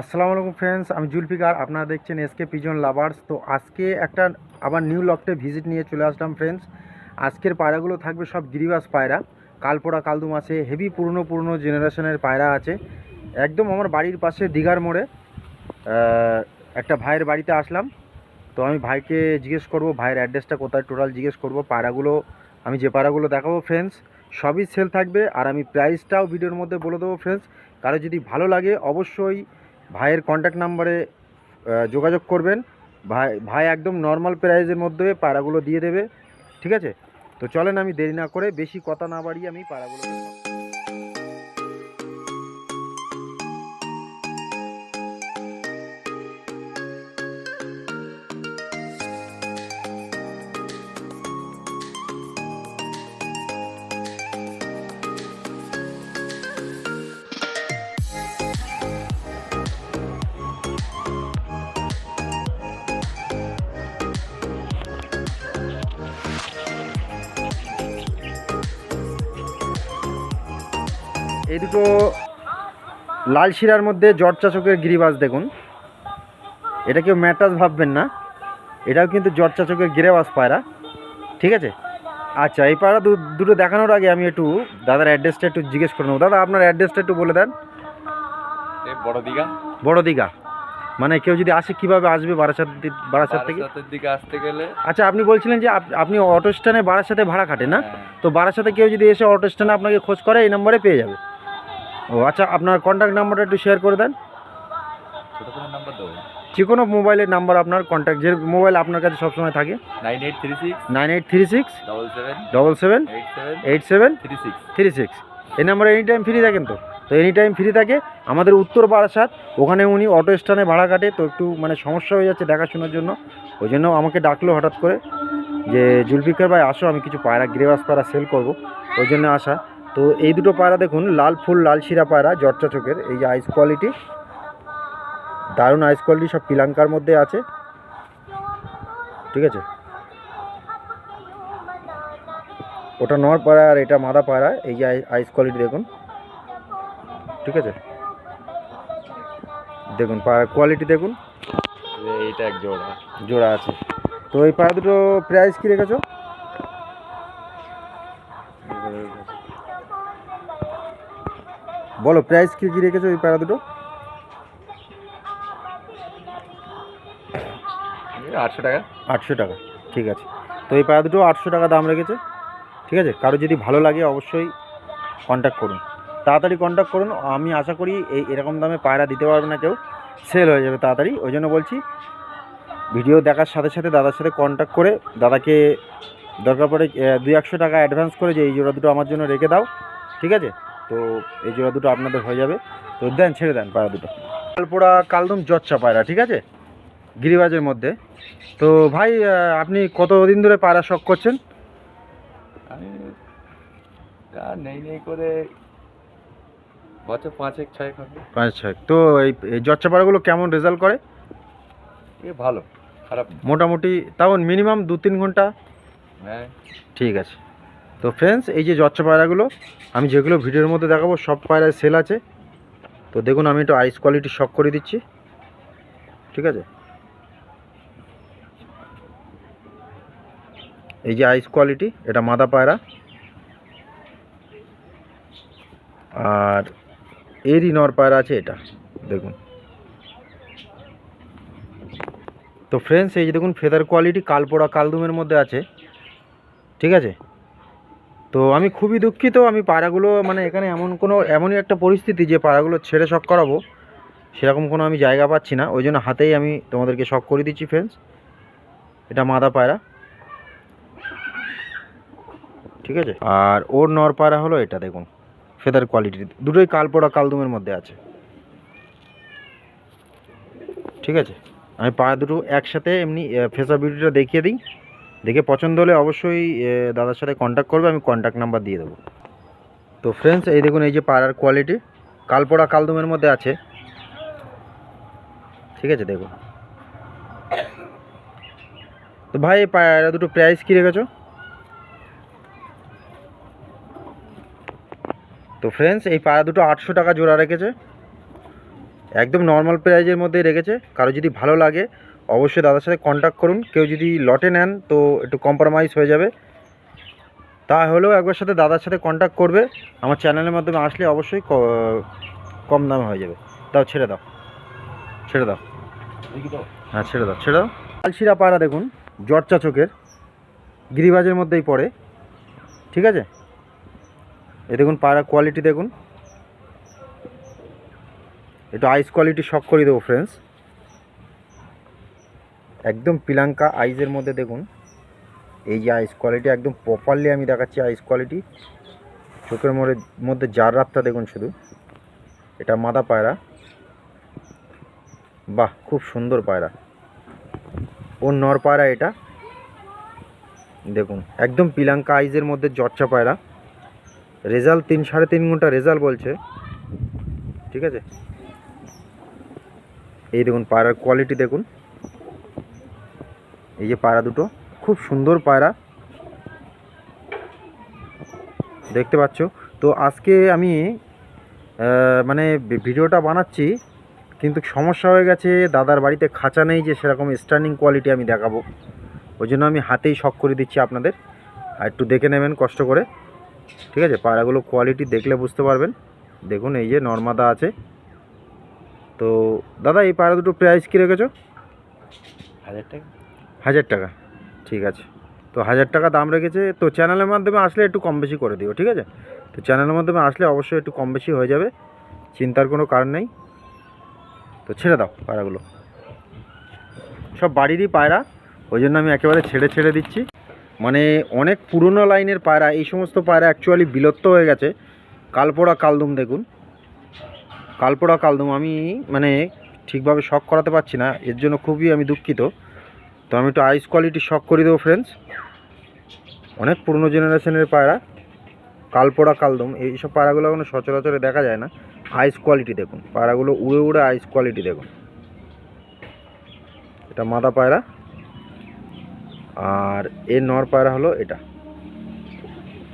আসসালামু আলাইকুম ফ্রেন্ডস আমি জুলফিকার, আপনারা দেখছেন এসকে পিজন লাভার্স তো আজকে একটা আবার নিউ লফটে ভিজিট নিয়ে চলে আসলাম ফ্রেন্ডস আজকের পায়রাগুলো থাকবে সব গিরিবাস পায়রা। কালপোড়া কালদুম আছে হেভি পুরনো পুরনো জেনারেশনের পায়রা আছে। একদম আমার বাড়ির পাশে দিঘার মোড়ে একটা ভাইয়ের বাড়িতে আসলাম। তো আমি ভাইকে জিজ্ঞেস করব, ভাইয়ের অ্যাড্রেসটা কোথায় টোটাল জিজ্ঞেস করব। পায়রাগুলো, আমি যে পায়রাগুলো দেখাবো ফ্রেন্ডস সবই সেল থাকবে। আর আমি প্রাইসটাও ভিডিওর মধ্যে বলে দেবো ফ্রেন্ডস কারও যদি ভালো লাগে, অবশ্যই ভাইয়ের নাম্বারে যোগাযোগ করবেন। ভাই ভাই একদম নর্মাল প্রাইজের মধ্যে পাড়াগুলো দিয়ে দেবে। ঠিক আছে? তো চলেন আমি দেরি না করে বেশি কথা না বাড়িয়ে আমি পায়রাগুলো এই দুটো লাল শিরার মধ্যে জর্চা চোখের গিরিবাজ দেখুন। এটা কেউ ম্যাটাস ভাববেন না। এটাও কিন্তু জর্চা চোখের গিরিবাজ পায়রা। ঠিক আছে? আচ্ছা এই পায়রা দুটো দেখানোর আগে আমি একটু দাদার অ্যাড্রেসটা একটু জিজ্ঞেস করে নেব। দাদা আপনার অ্যাড্রেসটা একটু বলে দেন। বড় দিঘা। বড় দীঘা। মানে কেউ যদি আসে কীভাবে আসবে বারাসাত বারাসাত থেকে? দিকে আসতে গেলে আচ্ছা আপনি বলছিলেন যে আপ- আপনি অটো স্ট্যান্ডে বারাসাতে ভাড়া খাটেন না? হ্যাঁ, তো বারাসাতে কেউ যদি এসে অটো স্ট্যান্ডে আপনাকে খোঁজ করে এই নম্বরে পেয়ে যাবে। ও আচ্ছা আপনার কন্ট্যাক্ট নাম্বারটা একটু শেয়ার করে দেন। যে কোনো মোবাইলের নাম্বার আপনার কন্ট্যাক্ট যে মোবাইল আপনার কাছে সবসময় থাকে। Nine eight three six nine eight three six double seven double seven eight seven three six three six এই নাম্বারে এনি টাইম ফ্রি থাকেন তো? তো এনি টাইম ফ্রি থাকে। আমাদের উত্তর বারাসাত ওখানে উনি অটো স্ট্যান্ডে ভাড়া কাটে তো একটু মানে সমস্যা হয়ে যাচ্ছে দেখাশোনার জন্য। ওই জন্য আমাকে ডাকলো হঠাৎ করে যে জুলফিকার ভাই আসো আমি কিছু পায়রা গ্রেভাস পায়রা সেল করব। ওই জন্য আসা। তো এই দুটো পায়রা দেখুন লাল ফুল লাল শিরা পায়রা জর্চা চোখের এই যে আইস কোয়ালিটি দারুণ আইস কোয়ালিটি সব পিলাঙ্কার মধ্যে আছে। ঠিক আছে? ওটা নর পায়রা আর এটা মাদা পায়রা এই যে আই- আইস কোয়ালিটি দেখুন। ঠিক আছে? দেখুন পায়রা কোয়ালিটি দেখুন। এইটা এক জোড়া। জোড়া আছে। তো এই পায়রা দুটো প্রাইস কী রেখেছো? বলো প্রাইস কি কি রেখেছো এই পায়রা দুটো? আটশো টাকা। আটশো টাকা ঠিক আছে। তো এই পায়রা দুটো আটশো টাকা দাম রেখেছে ঠিক আছে? কারও যদি ভালো লাগে অবশ্যই কন্ট্যাক্ট করুন। তাড়াতাড়ি কন্ট্যাক্ট করুন আমি আশা করি এই এরকম দামে পায়রা দিতে পারবে না কেউ সেল হয়ে যাবে তাড়াতাড়ি। ওই জন্য বলছি ভিডিও দেখার সাথে সাথে দাদার সাথে কন্ট্যাক্ট করে দাদাকে দরকার পড়ে দুই একশো টাকা অ্যাডভান্স করে যে এই জোড়া দুটো আমার জন্য রেখে দাও ঠিক আছে? তো এই জোড়া দুটো আপনাদের হয়ে যাবে। তো দেন ছেড়ে দেন পায়রা দুটো। কালপোড়া কালদম জচ্চা পায়রা ঠিক আছে? গিরিবাজের মধ্যে। তো ভাই আপনি কতদিন ধরে পায়রা শখ করছেন? আমি নেই নেই করে বছর পাঁচেক ছয় হবে। পাঁচ ছয় তো এই জচ্চা পায়রাগুলো কেমন রেজাল্ট করে? এ ভালো খারাপ মোটামুটি তাও মিনিমাম দু তিন ঘণ্টা? হ্যাঁ। ঠিক আছে। তো ফ্রেন্ডস এই যে জচ্চা পায়রাগুলো, আমি যেগুলো ভিডিওর মধ্যে দেখাবো, সব পায়রায় সেল আছে। তো দেখুন, আমি একটু আইস কোয়ালিটি শক করে দিচ্ছি। ঠিক আছে? এই যে আইস কোয়ালিটি এটা মাদা পায়রা। আর এরই নর পায়রা আছে এটা, দেখুন। তো ফ্রেন্ডস এই যে দেখুন ফেদার কোয়ালিটি কালপোড়া কালদুমের মধ্যে আছে। ঠিক আছে? তো আমি খুবই দুঃখিত, আমি পায়রাগুলো মানে এখানে এমন কোনো, এমনই একটা পরিস্থিতি যে পায়রাগুলো ছেড়ে শখ করাবো, সেরকম কোনো আমি জায়গা পাচ্ছি না। ওই জন্য হাতেই আমি তোমাদেরকে শখ করে দিচ্ছি ফ্রেন্ডস এটা মাদা পায়রা। ঠিক আছে? আর ওর নর পায়রা হলো এটা, দেখুন। ফেদার কোয়ালিটি দুটোই কালপোড়া কালদুমের মধ্যে আছে। ঠিক আছে? আমি পায়রা দুটো একসাথে এমনি ফেসা বিউটিটা দেখিয়ে দিই। দেখে পছন্দ হলে অবশ্যই দাদার সাথে কন্ট্যাক্ট করবে, আমি কন্ট্যাক্ট নাম্বার দিয়ে দেবো। তো ফ্রেন্ডস এই দেখুন, এই যে পাড়ার কোয়ালিটি কালপোড়া কালদুমের মধ্যে আছে। ঠিক আছে, দেখুন। তো ভাই পায়রা দুটো প্রাইস কী রেখেছো? তো ফ্রেন্ডস এই পায়রা দুটো আটশো টাকা জোড়া রেখেছে। একদম নর্মাল প্রাইজের মধ্যে রেখেছে। কারও যদি ভালো লাগে, অবশ্যই দাদার সাথে কন্ট্যাক্ট করুন। কেউ যদি লটে নেন, তো একটু কম্প্রোমাইজ হয়ে যাবে। তাহলেও একবার সাথে দাদার সাথে কন্ট্যাক্ট করবে। আমার চ্যানেলের মাধ্যমে আসলে অবশ্যই কম দামে হয়ে যাবে। তাও ছেড়ে দাও। ছেড়ে দাও। হ্যাঁ ছেড়ে দাও। ছেড়ে দাও। কালশিরা পায়রা দেখুন, জর্চা চোখের। গিরিবাজের মধ্যেই পড়ে। ঠিক আছে? এ দেখুন পায়রা কোয়ালিটি দেখুন। একটু আইস কোয়ালিটি শক করে দেবো ফ্রেন্ডস একদম পিলাঙ্কা আইসের মধ্যে দেখুন। এই যে আইস কোয়ালিটি একদম প্রপারলি আমি দেখাচ্ছি আইস কোয়ালিটি চোখের মধ্যে মধ্যে জার রাতটা দেখুন শুধু। এটা মাদা পায়রা। বাহ, খুব সুন্দর পায়রা। ওর নর পায়রা এটা। দেখুন, একদম পিলাঙ্কা আইজের মধ্যে জর্চা পায়রা। রেজাল্ট তিন সাড়ে তিন ঘণ্টা রেজাল্ট বলছে। ঠিক আছে? এই দেখুন পায়রার কোয়ালিটি দেখুন। এই যে পায়রা দুটো, খুব সুন্দর পায়রা। দেখতে পাচ্ছ? তো আজকে আমি মানে ভিডিওটা বানাচ্ছি, কিন্তু সমস্যা হয়ে গেছে, দাদার বাড়িতে খাঁচা নেই যে সেরকম স্ট্যান্ডিং কোয়ালিটি আমি দেখাবো। ওই জন্য আমি হাতেই শখ করে দিচ্ছি আপনাদের, আর একটু দেখে নেবেন কষ্ট করে। ঠিক আছে? পায়রাগুলো কোয়ালিটি দেখলে বুঝতে পারবেন। দেখুন, এই যে নর্মাদা আছে। তো দাদা এই পায়রা দুটো প্রাইস কী রেখেছো? হাজার টাকা। হাজার টাকা। ঠিক আছে। তো হাজার টাকা দাম রেখেছে। তো চ্যানেলের মাধ্যমে আসলে একটু কম বেশি করে দিও ঠিক আছে? তো চ্যানেলের মাধ্যমে আসলে অবশ্যই একটু কম বেশি হয়ে যাবে। চিন্তার কোনো কারণ নেই। তো ছেড়ে দাও পায়রাগুলো সব বাড়িরই পায়রা। ওই জন্য আমি একেবারে ছেড়ে ছেড়ে দিচ্ছি। মানে অনেক পুরনো লাইনের পায়রা এই সমস্ত পায়রা অ্যাকচুয়ালি বিলুপ্ত হয়ে গেছে। কালপোড়া কালদুম দেখুন। কালপোড়া কালদম, আমি মানে ঠিকভাবে শখ করাতে পারছি না, এর জন্য খুবই আমি দুঃখিত। তো আমি একটু আইস কোয়ালিটি শক করে দেবো ফ্রেন্ডস অনেক পুরনো জেনারেশনের পায়রা, কালপোড়া কালদম, এইসব পায়রাগুলো কোনো সচরাচরে দেখা যায় না। আইস কোয়ালিটি দেখুন, পায়রাগুলো উড়ে উড়ে আইস কোয়ালিটি দেখুন। এটা মাদা পায়রা। আর এর নর পায়রা হলো এটা।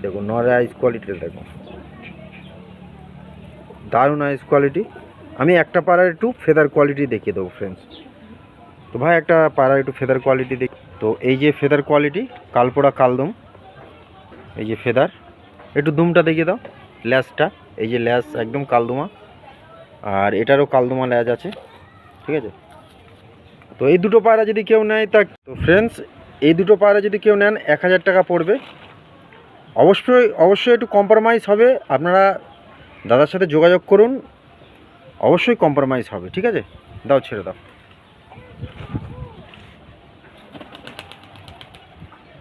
দেখুন নরের আইস কোয়ালিটিটা দেখুন। দারুণ আইস কোয়ালিটি আমি একটা পাড়ার একটু ফেদার কোয়ালিটি দেখিয়ে দেবো ফ্রেন্ডস তো ভাই, একটা পায়রার একটু ফেদার কোয়ালিটি দেখ তো এই যে ফেদার কোয়ালিটি কালপোড়া কালদম, এই যে ফেদার একটু দুমটা দেখিয়ে দাও, ল্যাসটা, এই যে ল্যাস একদম কালদুমা, আর এটারও কালদুমা ল্যাজ আছে, ঠিক আছে? তো এই দুটো পায়রা যদি কেউ নেয়, তা তো ফ্রেন্ডস এই দুটো পায়রা যদি কেউ নেন, এক হাজার টাকা পড়বে। অবশ্যই অবশ্যই একটু কম্প্রোমাইজ হবে। আপনারা দাদার সাথে যোগাযোগ করুন, অবশ্যই কম্প্রোমাইজ হবে, ঠিক আছে? দাও, ছেড়ে দাও।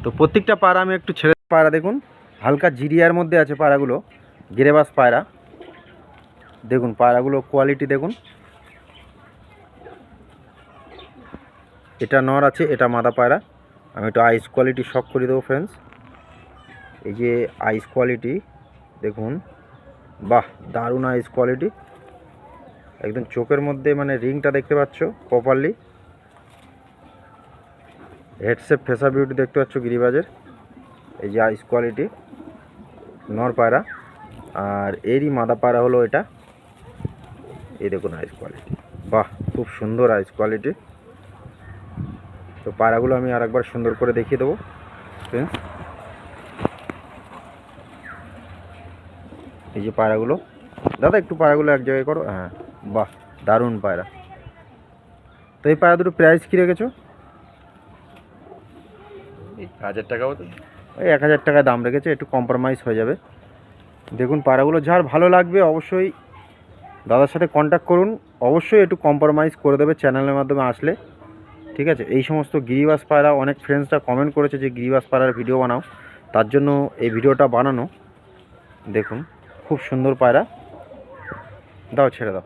তো প্রত্যেকটা পায়রা আমি একটু ছেড়ে পায়রা দেখুন, হালকা জিরিয়ার মধ্যে আছে পায়রাগুলো গিরেবাস পায়রা। দেখুন পায়রাগুলো কোয়ালিটি দেখুন। এটা নর আছে, এটা মাদা পায়রা। আমি একটু আইস কোয়ালিটি শক করে দেবো ফ্রেন্ডস এই যে আইস কোয়ালিটি দেখুন। বাহ, দারুণ আইস কোয়ালিটি একদম চোখের মধ্যে মানে রিংটা দেখতে পাচ্ছ প্রপারলি হেডসেপ ফেসা বিউটি দেখতে পাচ্ছ গিরিবাজের। এই যে আইস কোয়ালিটি নর পায়রা আর এরই মাদা পায়রা হলো এটা। এই দেখুন আইস কোয়ালিটি বাহ, খুব সুন্দর আইস কোয়ালিটি তো পায়রাগুলো আমি আরেকবার সুন্দর করে দেখিয়ে দেবো। ফ্রেন্ডস এই যে পায়রাগুলো। দাদা একটু পায়রাগুলো এক জায়গায় করো। হ্যাঁ বাহ দারুণ পায়রা। তো এই পায়রা দুটো প্রাইস কী রেখেছো? হাজার টাকা মতো। ওই এক হাজার টাকায় দাম রেখেছে একটু কম্প্রোমাইজ হয়ে যাবে। দেখুন পায়রাগুলো যার ভালো লাগবে অবশ্যই দাদার সাথে কন্ট্যাক্ট করুন। অবশ্যই একটু কম্প্রোমাইজ করে দেবে চ্যানেলের মাধ্যমে আসলে। ঠিক আছে? এই সমস্ত গিরিবাস পায়রা অনেক ফ্রেন্ডসরা কমেন্ট করেছে যে গিরিবাস পায়রার ভিডিও বানাও। তার জন্য এই ভিডিওটা বানানো। দেখুন। খুব সুন্দর পায়রা। দাও, ছেড়ে দাও।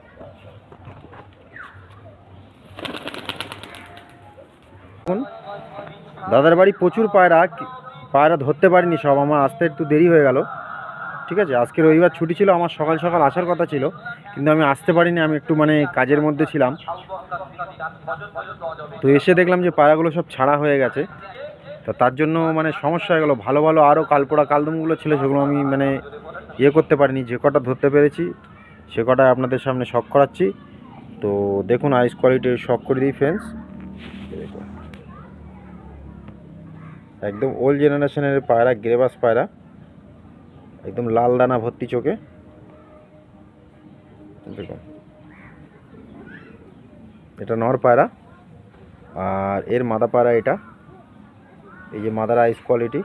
দাদার বাড়ি প্রচুর পায়রা পায়রা ধরতে পারিনি সব, আমার আসতে একটু দেরি হয়ে গেল। ঠিক আছে, আজকে রবিবার ছুটি ছিল, আমার সকাল সকাল আসার কথা ছিল, কিন্তু আমি আসতে পারিনি, আমি একটু মানে কাজের মধ্যে ছিলাম। তো এসে দেখলাম যে পায়রাগুলো সব ছাড়া হয়ে গেছে। তো তার জন্য মানে সমস্যা হয়ে গেলো, ভালো ভালো আরও কালপোড়া কালদমগুলো ছিল, সেগুলো আমি মানে ইয়ে করতে পারিনি, যে কটা ধরতে পেরেছি, সে কটা আপনাদের সামনে শখ করাচ্ছি। তো দেখুন আইস কোয়ালিটি শখ করে দিই ফ্রেন্ডস একদম ওল্ড জেনারেশনের পায়রা গ্রেবাস পায়রা। একদম লাল দানা ভর্তি চোখে। দেখুন। এটা নর পায়রা। আর এর মাদা পায়রা এটা। এই যে মাদার আইস কোয়ালিটি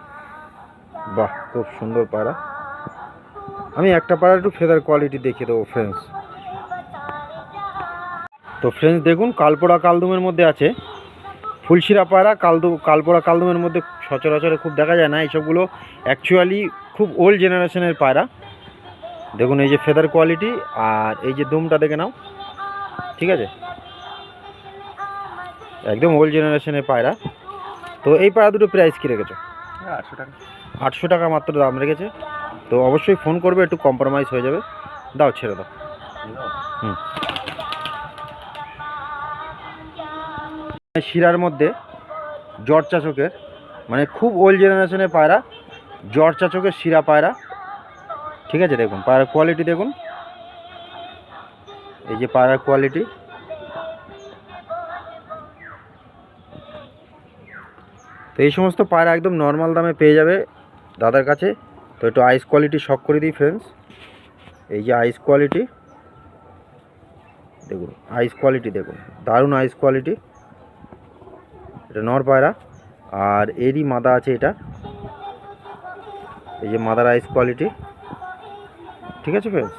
বাহ, খুব সুন্দর পায়রা। আমি একটা পায়রা একটু ফেদার কোয়ালিটি দেখিয়ে দেবো ফ্রেন্ডস তো ফ্রেন্ডস দেখুন কালপোড়া কালদুমের মধ্যে আছে। ফুলশিরা পায়রা কালদু কালপোড়া কালদুমের মধ্যে সচরাচরে খুব দেখা যায় না। এইসবগুলো অ্যাকচুয়ালি খুব ওল্ড জেনারেশনের পায়রা দেখুন এই যে ফেদার কোয়ালিটি আর এই যে দুমটা দেখে নাও। ঠিক আছে? একদম ওল্ড জেনারেশনের পায়রা তো এই পায়রা দুটো প্রাইস কী রেখেছো? আটশো টাকা। আটশো টাকা মাত্র দাম রেখেছে। তো অবশ্যই ফোন করবে, একটু কম্প্রোমাইজ হয়ে যাবে। দাও, ছেড়ে দাও। হুম। শিরার মধ্যে জ্বর চাচকের মানে খুব ওল্ড জেনারেশনের পায়রা জ্বর চাচকের শিরা পায়রা, ঠিক আছে দেখুন, পায়রার কোয়ালিটি দেখুন। এই যে পায়রার কোয়ালিটি তো এই সমস্ত পায়রা একদম নর্মাল দামে পেয়ে যাবে দাদার কাছে। তো একটু আইস কোয়ালিটি শক করে দিই ফ্রেন্ডস এই যে আইস কোয়ালিটি দেখুন আইস কোয়ালিটি দেখুন, দারুণ আইস কোয়ালিটি এটা নর পায়রা, আর এরই মাদা আছে এটা। এই যে মাদার আইস কোয়ালিটি ঠিক আছে ফ্রেন্ডস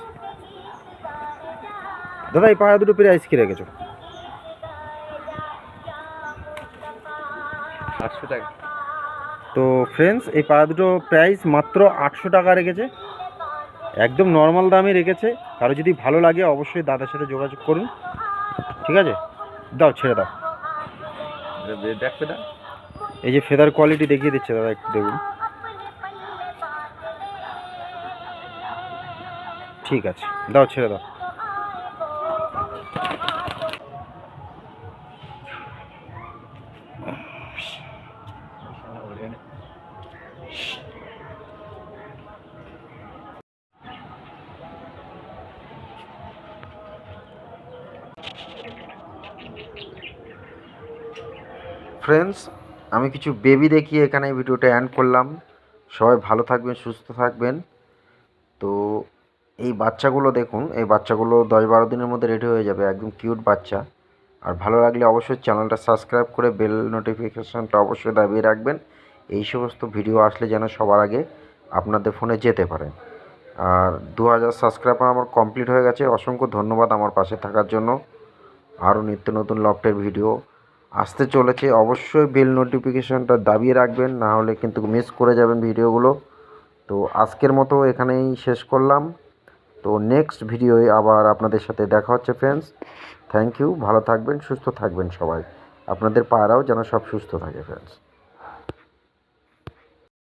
দাদা, এই পায়রা দুটো পেরে আইস কি রেখেছো। আটশো টাকা। তো ফ্রেন্ডস এই পাড়া দুটো প্রাইস মাত্র আটশো টাকা রেখেছে। একদম নর্মাল দামে রেখেছে। কারও যদি ভালো লাগে, অবশ্যই দাদার সাথে যোগাযোগ করুন। ঠিক আছে? দাও, ছেড়ে দাও। এই যে ফেদার কোয়ালিটি দেখিয়ে দিচ্ছে দাদা একটু দেখুন। ঠিক আছে। দাও, ছেড়ে দাও। ফ্রেন্ডস আমি কিছু বেবি দেখিয়ে এখানে ভিডিওটা অ্যান্ড করলাম। সবাই ভালো থাকবেন, সুস্থ থাকবেন। তো এই বাচ্চাগুলো দেখুন, এই বাচ্চাগুলো দশ বারো দিনের মধ্যে রেডি হয়ে যাবে, একদম কিউট বাচ্চা। আর ভালো লাগলে অবশ্যই চ্যানেলটা সাবস্ক্রাইব করে বেল নোটিফিকেশানটা অবশ্যই দাবিয়ে রাখবেন। এই সমস্ত ভিডিও আসলে যেন সবার আগে আপনাদের ফোনে যেতে পারে। আর দু হাজার সাবস্ক্রাইবার আমার কমপ্লিট হয়ে গেছে। অসংখ্য ধন্যবাদ আমার পাশে থাকার জন্য। আরও নিত্য নতুন লফটের ভিডিও আসতে চলেছে, অবশ্যই বেল নোটিফিকেশানটা দাবিয়ে রাখবেন, না হলে কিন্তু মিস করে যাবেন ভিডিওগুলো তো আজকের মতো এখানেই শেষ করলাম। তো নেক্সট ভিডিওয়ে আবার আপনাদের সাথে দেখা হচ্ছে ফ্রেন্ডস থ্যাংক ইউ ভালো থাকবেন, সুস্থ থাকবেন সবাই। আপনাদের পায়রাও যেন সব সুস্থ থাকে ফ্রেন্ডস